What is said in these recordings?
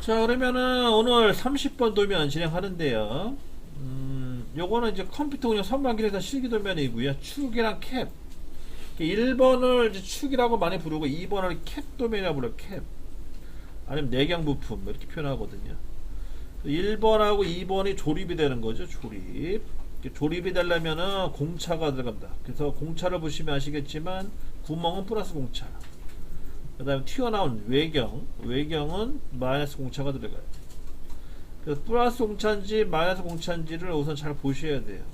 자 그러면은 오늘 30번 도면 진행하는데요. 음 요거는 이제 컴퓨터 운영 선반기에서 실기 도면이고요. 축이랑 캡. 1번을 이제 축이라고 많이 부르고 2번을 캡 도면이라고 불러요 캡. 아니면 내경 부품 이렇게 표현하거든요. 1번하고 2번이 조립이 되는 거죠 조립. 조립이 되려면은 공차가 들어간다. 그래서 공차를 보시면 아시겠지만 구멍은 플러스 공차 그 다음에 튀어나온 외경 외경은 마이너스 공차가 들어가요. 그래서 플러스 공차인지 마이너스 공차인지를 우선 잘 보셔야 돼요.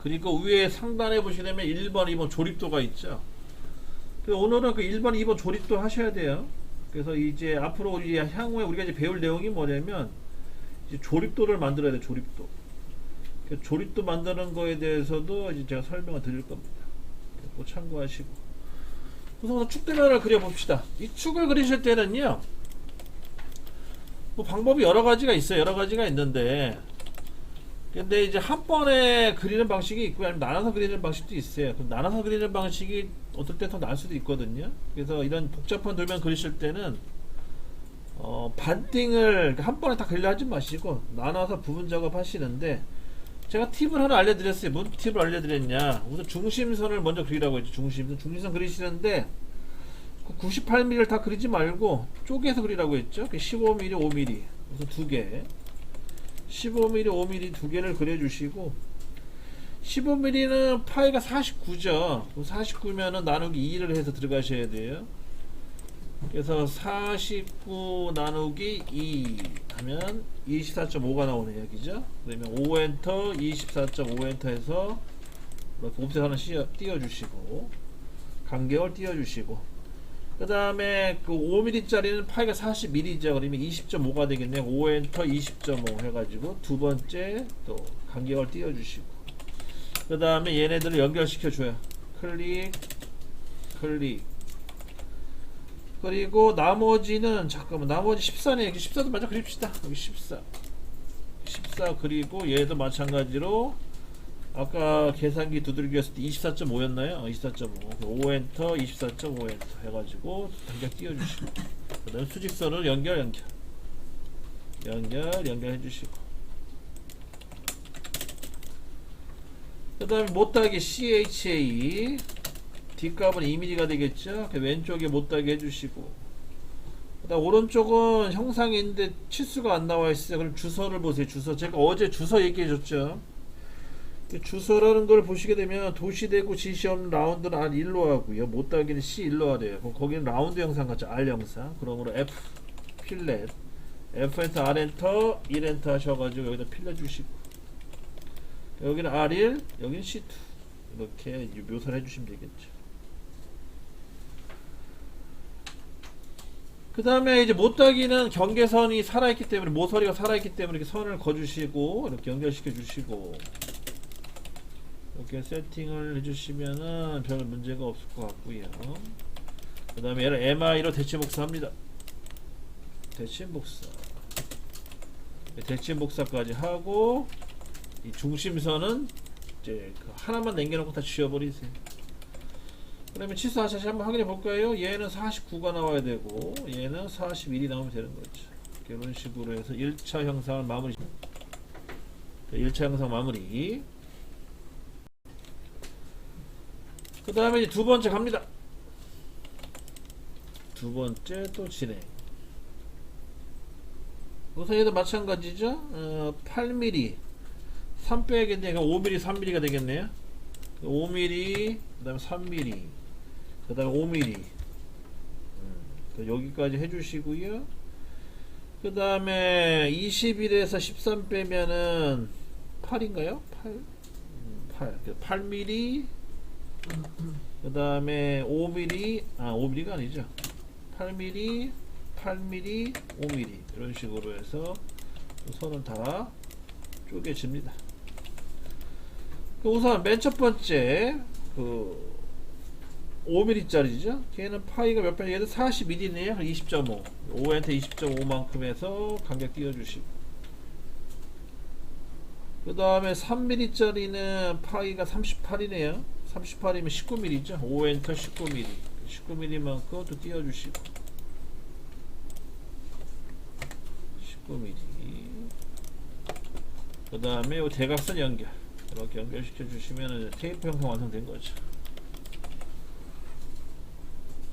그리고 위에 상단에 보시면 1번 2번 조립도가 있죠. 오늘은 그 1번 2번 조립도 하셔야 돼요. 그래서 이제 앞으로 우리 향후에 우리가 이제 배울 내용이 뭐냐면 이제 조립도를 만들어야 돼 조립도. 그 조립도 만드는 거에 대해서도 이제 제가 설명을 드릴 겁니다. 꼭 참고하시고 우선 축대면을 그려봅시다. 이 축을 그리실 때는요, 뭐 방법이 여러 가지가 있어요. 여러 가지가 있는데, 근데 이제 한 번에 그리는 방식이 있고요. 아니면 나눠서 그리는 방식도 있어요. 그럼 나눠서 그리는 방식이 어떨 때 더 나을 수도 있거든요. 그래서 이런 복잡한 도면 그리실 때는, 어, 반띵을 한 번에 다 그리려 하지 마시고, 나눠서 부분 작업 하시는데, 제가 팁을 하나 알려드렸어요. 뭔 팁을 알려드렸냐? 우선 중심선을 먼저 그리라고 했죠. 중심선. 중심선 그리시는데 98mm를 다 그리지 말고 쪼개서 그리라고 했죠. 15mm, 5mm. 우선 두 개. 15mm, 5mm 두 개를 그려주시고 15mm는 파이가 49죠. 49면은 나누기 2를 해서 들어가셔야 돼요. 그래서 49 나누기 2 하면 24.5가 나오는 이야기죠. 그러면 5엔터 24.5엔터 해서 이렇게 옵셋 하나 띄워주시고 간격을 띄워주시고 그 다음에 그 5mm 짜리는 파이가 40mm죠. 그러면 20.5가 되겠네요. 5엔터 20.5 해가지고 두 번째 또 간격을 띄워주시고 그 다음에 얘네들을 연결시켜 줘요. 클릭 클릭 그리고 나머지는 잠깐만 나머지 14네 여기 14도 먼저 그립시다. 여기 14 14 그리고 얘도 마찬가지로 아까 계산기 두들기 했을 때 24.5였나요? 24.5 5 엔터 24.5 엔터 해가지고 단격 띄워주시고. 그 다음 수직선을 연결 연결. 연결 연결 해 주시고. 그 다음에 못하기 CHA 뒷값은 2mm가 되겠죠. 그 왼쪽에 못하게 해주시고. 그다음 오른쪽은 형상인데 치수가 안 나와 있어요. 그럼 주소를 보세요. 주소. 제가 어제 주소 얘기해 줬죠. 그 주소라는 걸 보시게 되면 도시 대구 지시험 라운드는 R1로 하고요. 못하기는 C1로 하래요. 그럼 거기는 라운드 영상 같죠. R 영상. 그러므로 F 필렛. F엔터 R엔터 1 엔터 하셔가지고 여기다 필렛 주시고. 여기는 R1, 여기는 C2. 이렇게 묘사를 해주시면 되겠죠. 그 다음에 이제 못따기는 경계선이 살아있기 때문에 모서리가 살아있기 때문에 이렇게 선을 그어주시고 이렇게 연결시켜 주시고 이렇게 세팅을 해주시면은 별 문제가 없을 것 같고요. 그 다음에 얘를 MI로 대치 복사합니다. 대치 복사. 대치 복사까지 하고 이 중심선은 이제 그 하나만 남겨놓고 다 지워버리세요 그러면 치수 하샷 한번 확인해 볼까요? 얘는 49가 나와야 되고 얘는 41이 나오면 되는 거죠. 이런 식으로 해서 1차 형상을 마무리 1차 형상 마무리 그 다음에 두 번째 갑니다. 두 번째 또 진행 우선 얘도 마찬가지죠. 어, 8mm 3 빼야겠네. 그러니까 5mm 3mm가 되겠네요. 5mm 그 다음에 3mm 그 다음에 5mm 음, 여기까지 해주시고요. 그 다음에 21에서 13 빼면은 8인가요? 8? 음, 8 8mm 그 다음에 5mm 아 5mm가 아니죠. 8mm 8mm 5mm 이런 식으로 해서 선은 다 쪼개집니다. 그 우선 맨 첫 번째 그 5mm짜리죠. 걔는 파이가 몇 배? 얘는 41이네요. 20.5. 5엔터 20.5만큼 해서 간격 띄워주시고. 그 다음에 3mm짜리는 파이가 38이네요. 38이면 19mm죠. 5엔터 19mm. 19mm만큼 또 띄워주시고. 19mm. 그 다음에 요 대각선 연결. 이렇게 연결시켜 주시면 테이프 형상 완성된 거죠.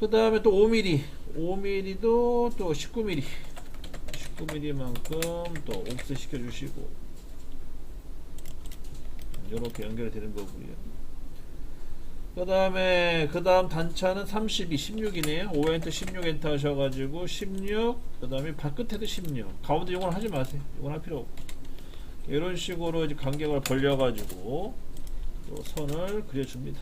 그 다음에 또 5mm. 5mm도 또 19mm. 19mm만큼 또 옵셋 시켜 주시고. 이렇게 연결이 되는 거고요. 그 다음에 그 다음 단차는 32, 16이네요. 5엔터, 16엔터 하셔가지고 16. 그 다음에 발끝에도 16. 가운데 이건 하지 마세요. 이건 할 필요 없고. 이런 식으로 이제 간격을 벌려가지고 또 선을 그려줍니다.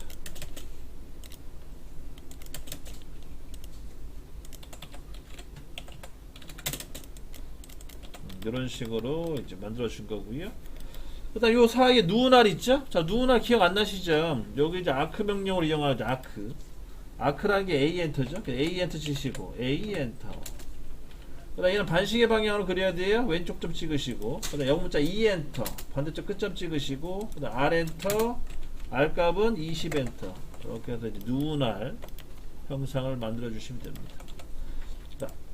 이런 식으로 이제 만들어 준 거고요. 그다음 요 사이에 누날 있죠? 자 누날 기억 안 나시죠? 여기 이제 아크 명령을 이용하죠. 아크. 아크라는 게 A 엔터죠. A 엔터 치시고 A 엔터. 그다음 얘는 반시계 방향으로 그려야 돼요. 왼쪽 점 찍으시고 그다음 영문자 E 엔터 반대쪽 끝점 찍으시고 그다음 R 엔터 R 값은 20 엔터 이렇게 해서 이제 누날 형상을 만들어 주시면 됩니다.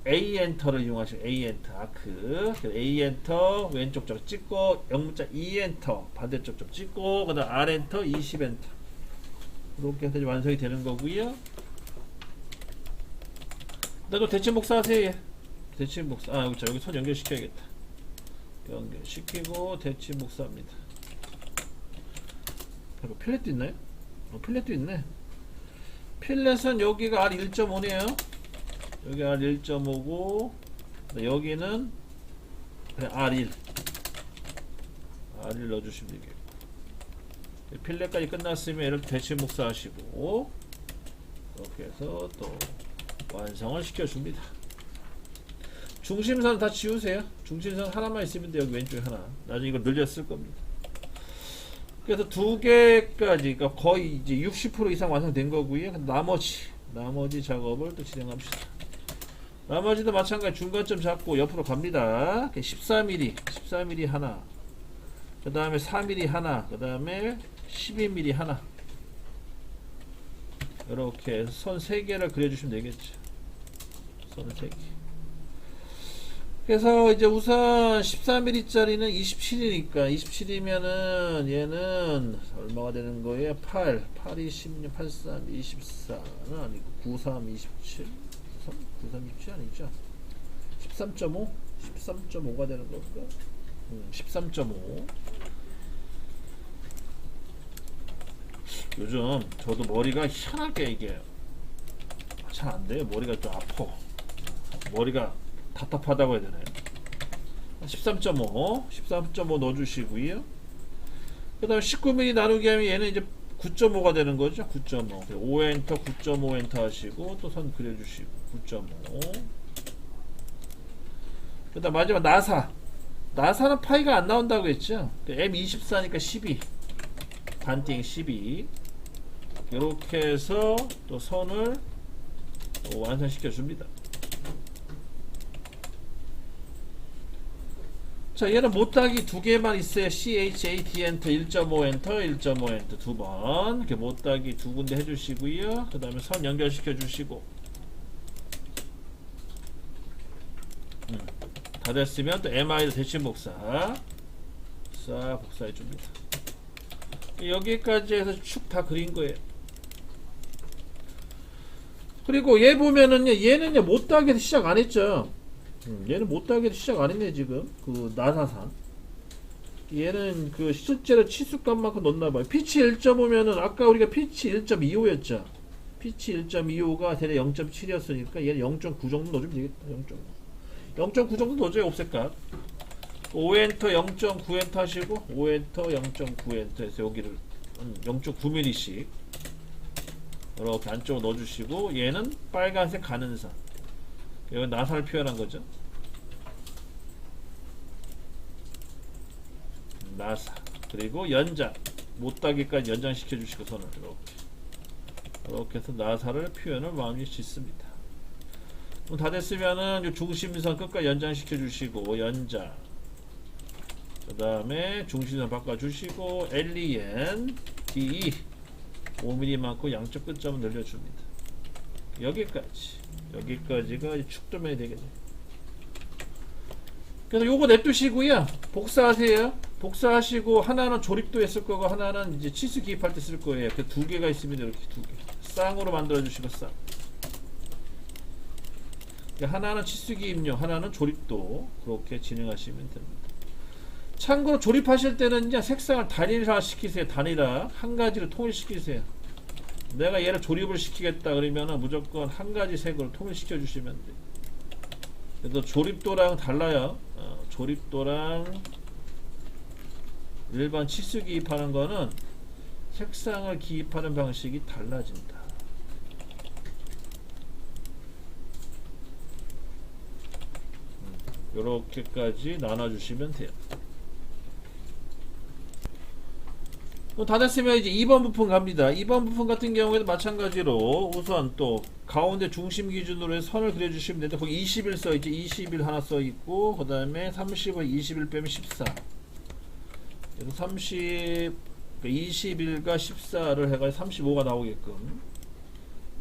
자, A 엔터를 이용하시고 A 엔터 아크 A 엔터 왼쪽 점 찍고 영문자 E 엔터 반대쪽 점 찍고 그 다음 R 엔터 20 엔터 이렇게 해서 완성이 되는 거고요. 나도 대체 목사하세요. 얘. 대치 목사 아 여기, 자, 여기 선 연결시켜야겠다 연결시키고 대치 목사입니다 그리고 필렛도 있나요? 어, 필렛도 있네 필렛은 여기가 R 1.5네요 여기 R 1.5고 여기는 그냥 R1 R1 넣어주시면 되겠고 필렛까지 끝났으면 이렇게 대치 목사 하시고 이렇게 해서 또 완성을 시켜줍니다 중심선 다 지우세요. 중심선 하나만 있으면 돼요. 여기 왼쪽에 하나. 나중에 이걸 늘렸을 겁니다. 그래서 두 개까지, 그러니까 거의 이제 60% 이상 완성된 거고요. 나머지, 나머지 작업을 또 진행합시다. 나머지도 마찬가지 중간점 잡고 옆으로 갑니다. 14mm, 14mm 하나. 그 다음에 4mm 하나. 그 다음에 12mm 하나. 이렇게 선 3개를 그려주시면 되겠죠. 선 3개. 그래서 이제 우선 13mm짜리는 27이니까 27이면은 얘는 얼마가 되는 거예요? 8, 8이 16, 83, 24는 아니고 93, 27, 93, 93, 27 아니죠? 13.5, 13.5가 되는 건가? 음, 13.5. 요즘 저도 머리가 희한하게 이게 잘 안 돼요. 머리가 좀 아파. 머리가 답답하다고 해야 되나요? 13.5, 13.5 넣어주시고요. 그 다음에 19mm 나누기 하면 얘는 이제 9.5가 되는 거죠. 9.5. 5 엔터, 9.5 엔터 하시고 또 선 그려주시고 9.5. 그 다음 마지막 나사. 나사는 파이가 안 나온다고 했죠. M24니까 12. 반띵 12. 이렇게 해서 또 선을 또 완성시켜 줍니다. 자 얘는 못하기 두 개만 있어요. CHAT 엔터 1.5 엔터 1.5 엔터 두번. 이렇게 못하기 두 군데 해주시고요. 그 다음에 선 연결시켜 주시고. 음, 다 됐으면 또 MI도 대칭 복사. 싹 복사해 줍니다. 여기까지 해서 축 다 그린 거예요. 그리고 얘 보면은요 얘는요 못하기에서 시작 안 했죠 음, 얘는 못하게 시작 안 했네 지금. 그 나사산. 얘는 그 실제로 치수값만큼 넣나봐요. 피치 1.5면은 아까 우리가 피치 1.25였죠. 피치 1.25가 대략 0.7이었으니까 얘는 0.9 정도 넣어주면 되겠다 0.9 0.9 정도 넣어줘요 옵셋값. 5엔터 0.9 엔터 하시고 5엔터 0.9 엔터 해서 여기를 0.9mm씩 이렇게 안쪽으로 넣어주시고 얘는 빨간색 가는 선 이건 나사를 표현한 거죠. 나사 그리고 연장 못따기까지 연장시켜 주시고 손을 이렇게 이렇게 해서 나사를 표현을 마무리 짓습니다. 그럼 다 됐으면은 요 중심선 끝까지 연장시켜 주시고 연장 그 다음에 중심선 바꿔 주시고 LEN DE 5mm만큼 양쪽 끝점을 늘려줍니다. 여기까지 여기까지가 축도면이 되겠네. 그래서 요거 냅두시고요. 복사하세요. 복사하시고 하나는 조립도 했을 거고 하나는 이제 치수 기입할 때 쓸 거예요. 그 두 개가 있습니다. 이렇게 두 개. 쌍으로 만들어 주시고 쌍. 그러니까 하나는 치수 기입용, 하나는 조립도 그렇게 진행하시면 됩니다. 참고로 조립하실 때는 이제 색상을 단일화 시키세요. 단일화 한 가지로 통일시키세요. 내가 얘를 조립을 시키겠다 그러면은 무조건 한 가지 색으로 통일시켜 주시면 돼요. 그래서 조립도랑 달라요. 어, 조립도랑 일반 치수 기입하는 거는 색상을 기입하는 방식이 달라진다. 이렇게까지 나눠주시면 돼요. 뭐 다 됐으면 이제 2번 부품 갑니다. 2번 부품 같은 경우에도 마찬가지로 우선 또 가운데 중심 기준으로 선을 그려주시면 되는데 거기 20일 써있지. 20일 하나 써있고 그 다음에 30을 20일 빼면 14 그래서 30 21과 14를 해가지고 35가 나오게끔.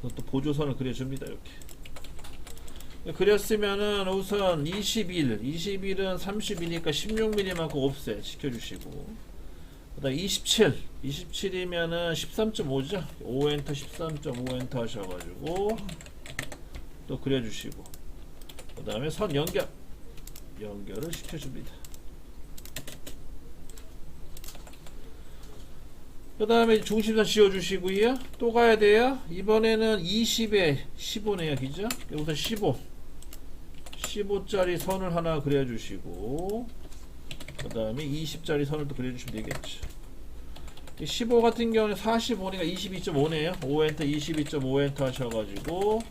또 보조선을 그려줍니다 이렇게. 그렸으면은 우선 20일. 20일은 30이니까 16mm만큼 옵셋 시켜주시고 그 다음 27 27이면은 13.5죠? 5 엔터 13.5 엔터 하셔가지고 또 그려주시고. 그 다음에 선 연결. 연결을 시켜줍니다. 그 다음에 중심선 지워주시고요. 또 가야 돼요. 이번에는 20에 15네요 그죠? 우선 15 15짜리 선을 하나 그려주시고 그 다음에 20짜리 선을 또 그려주시면 되겠죠. 15 같은 경우는 45니까 22.5네요. 5엔터 22.5엔터 하셔가지고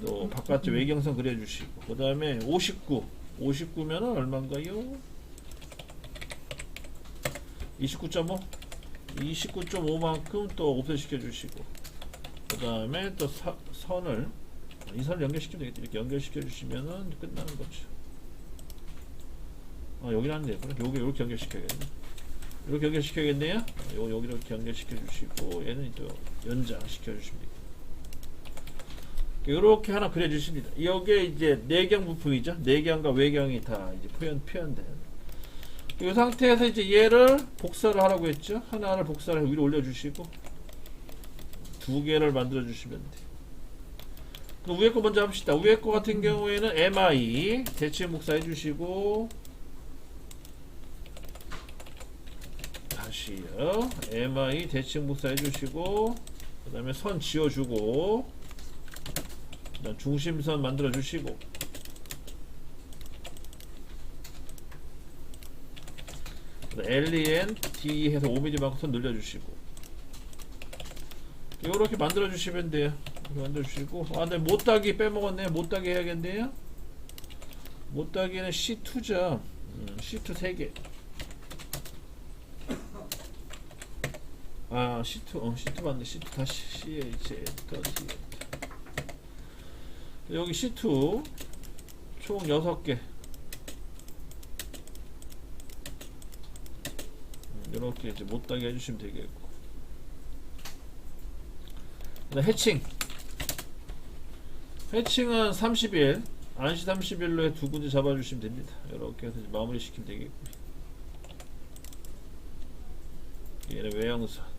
또 바깥쪽 외경선 그려주시고 그 다음에 59 59면은 얼마인가요? 29.5 29.5만큼 또 옵셋 시켜 주시고 그 다음에 또 사, 선을 이 선을 연결시키면 되겠죠. 이렇게 연결시켜 주시면은 끝나는 거죠 아 여기는 안 되구나. 요게 이렇게 연결시켜야겠네. 이렇게 연결시켜야겠네요? 요, 여기 이렇게 연결시켜 주시고 얘는 또 연장 시켜 주십니다. 이렇게 하나 그려 주십니다. 여기에 이제 내경 부품이죠? 내경과 외경이 다 이제 표현 표현된. 이 상태에서 이제 얘를 복사를 하라고 했죠? 하나를 복사를 위로 올려 주시고 두 개를 만들어 주시면 돼요. 위에 거 먼저 합시다. 위에 거 같은 경우에는 MI 대칭 복사해 주시고 다시요. MI 대칭 복사 해 주시고 그 다음에 선 지워 주고 그다음 중심선 만들어 주시고 LEN D 해서 5mm만큼 선 늘려 주시고 이렇게 만들어 주시면 돼요. 이렇게 만들어 주시고 아, 네 못따기 빼먹었네. 못따기 해야겠네요. 못따기는 C2죠. 음, C2 3개. 아, C2, 어, C2 맞네. C2 다시 CH. 여기 C2 총 6개. 음, 이렇게 이제 못따기 해주시면 되겠고. 그다음 해칭 해칭은 30일 안시 30일로에 두 군데 잡아주시면 됩니다 이렇게 해서 마무리 시키면 되겠고요 얘는 외형선 아,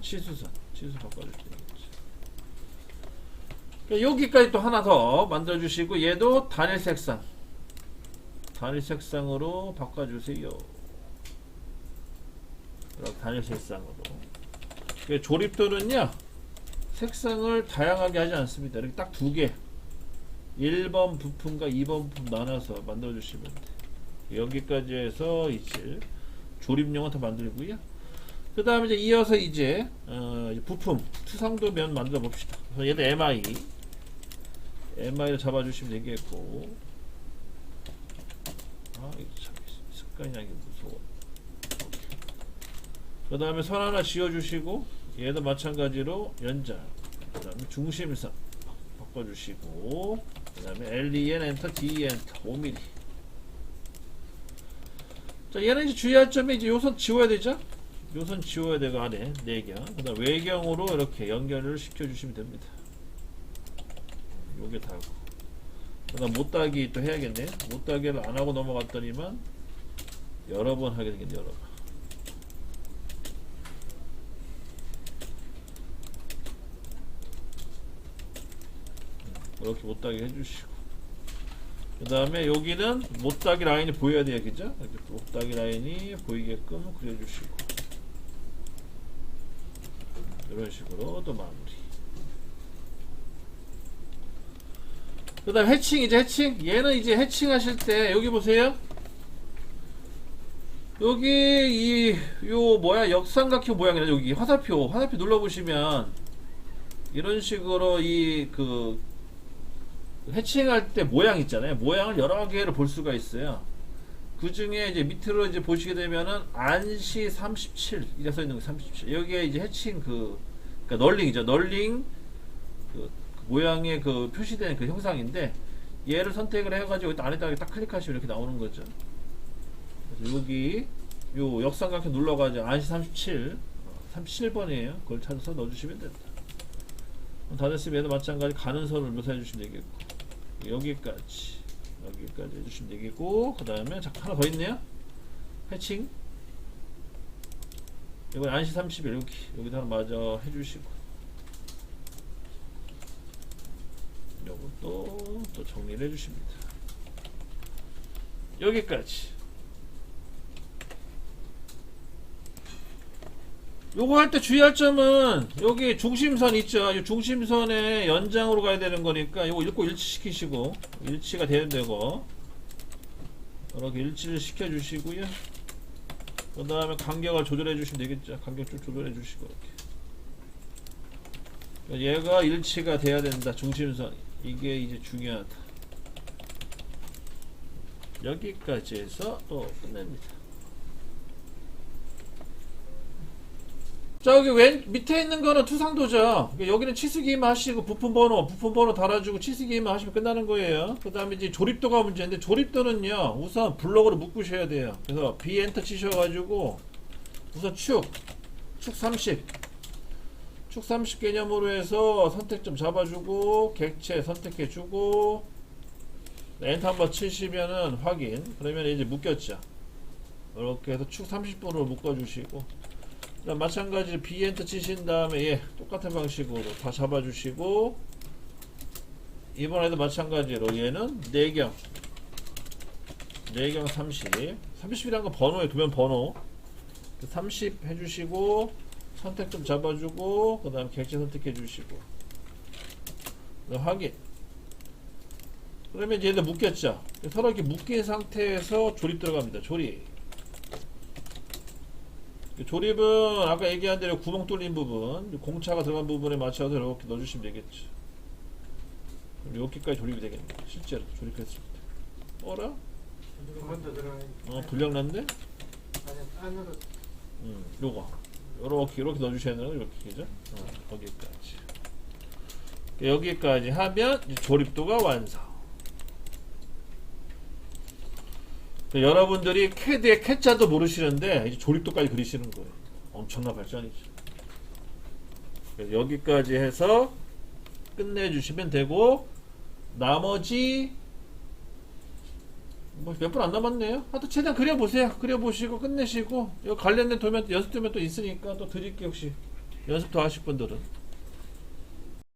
치수선 치수 되겠죠 그러니까 여기까지 또 하나 더 만들어 주시고 얘도 단일 색상 단일 색상으로 바꿔주세요 단일 색상으로 그 조립도는요 색상을 다양하게 하지 않습니다. 이렇게 딱 두 개. 1번 부품과 2번 부품 나눠서 만들어 주시면 돼요. 여기까지 해서 이제 조립용은 다 만들고요. 그 다음에 이제 이어서 이제 어 부품 투상도 면 만들어 봅시다. 얘도 MI MI를 잡아주시면 되겠고. 아 이거 참 습관이 나기 무서워. 그 다음에 선 하나 지어주시고 얘도 마찬가지로 연장 그 다음에 중심선 바꿔주시고 그 다음에 LEN 엔터 D 엔터 5mm 자 얘는 이제 주의할 점이 이제 요선 지워야 되죠 요선 지워야 되고 안에 내경 그 다음 외경으로 이렇게 연결을 시켜 주시면 됩니다 요게 다고 그 다음 못따기 또 해야겠네. 못따기를 안 하고 넘어갔더니만 여러 번 하게 되겠네 여러 번. 이렇게 못따기 해주시고 그 다음에 여기는 못따기 라인이 보여야 그죠? 이렇게 못따기 라인이 보이게끔 그려주시고 이런 식으로 또 마무리. 그 다음 해칭 이제 해칭? 얘는 이제 해칭 하실 때 여기 보세요. 여기 이 요 뭐야? 역삼각형 모양이라 여기. 화살표 화살표 눌러보시면 이런 식으로 이 그 해칭할 때 모양 있잖아요. 모양을 여러 개를 볼 수가 있어요 그 중에 이제 밑으로 이제 보시게 되면은 안시 37 이래 써 있는 거 37. 여기에 이제 해칭 그 그러니까 널링이죠. 널링 그, 그 모양의 그 표시된 그 형상인데 얘를 선택을 해가지고 여기 안에다가 딱 클릭하시면 이렇게 나오는 거죠. 여기 요 역삼각형 눌러가지고 안시 37 37번이에요. 그걸 찾아서 넣어주시면 된다. 다 됐으면 얘도 마찬가지 가는 선을 묘사해 주시면 되겠고 여기까지 여기까지 해주시면 되겠고 그 다음에 자 하나 더 있네요. 해칭. 이건 안시 31 여기 여기다 마저 해주시고. 요것도 또 정리를 해주십니다. 여기까지 요거 할 때 주의할 점은 여기 중심선 있죠. 이 중심선의 연장으로 가야 되는 거니까 요거 읽고 일치시키시고 일치가 되는 되고 이렇게 일치를 시켜주시고요. 그 다음에 간격을 조절해 주시면 되겠죠. 간격 좀 조절해 주시고 이렇게. 얘가 일치가 돼야 된다. 중심선 이게 이제 중요하다. 여기까지 해서 또 끝냅니다. 저기 왼 밑에 있는 거는 투상도죠. 그러니까 여기는 치수기만 하시고 부품 번호, 부품 번호 달아주고 치수기만 하시면 끝나는 거예요. 그 다음에 이제 조립도가 문제인데 조립도는요 우선 블록으로 묶으셔야 돼요. 그래서 B 엔터 치셔가지고 우선 축, 축 30, 축 30 개념으로 해서 선택점 잡아주고 객체 선택해주고 엔터 한번 치시면은 확인. 그러면 이제 묶였죠. 이렇게 해서 축 30분으로 묶어주시고 그다음 마찬가지로 비엔터 치신 다음에 예, 똑같은 방식으로 다 잡아주시고 이번에도 마찬가지로 얘는 내경. 내경 30 30이란 건 번호에 두면 번호. 30 해주시고 선택 좀 잡아주고 그 다음 객체 선택해 주시고. 그다음 확인. 그러면 얘들 묶였죠? 서로 이렇게 묶인 상태에서 조립 들어갑니다. 조립 조립은 아까 얘기한 대로 구멍 뚫린 부분, 공차가 들어간 부분에 맞춰서 이렇게 넣어주시면 되겠죠. 여기까지 조립이 되겠네. 실제로 조립했을 때. 어라? 어, 불량 났네? 아니 안으로 음, 요거. 요렇게, 요렇게 넣어주셔야 되는 거, 이렇게, 그죠? 어, 거기까지. 여기까지 하면 조립도가 완성. 그 여러분들이 캐드의 캐자도 모르시는데 이제 조립도까지 그리시는 거예요. 엄청난 발전이죠. 여기까지 해서 끝내주시면 되고 나머지 뭐 몇 분 안 남았네요. 하여튼 최대한 그려보세요. 그려보시고 끝내시고 여기 관련된 도면 연습 도면 또 있으니까 또 드릴게요 혹시 연습 더 하실 분들은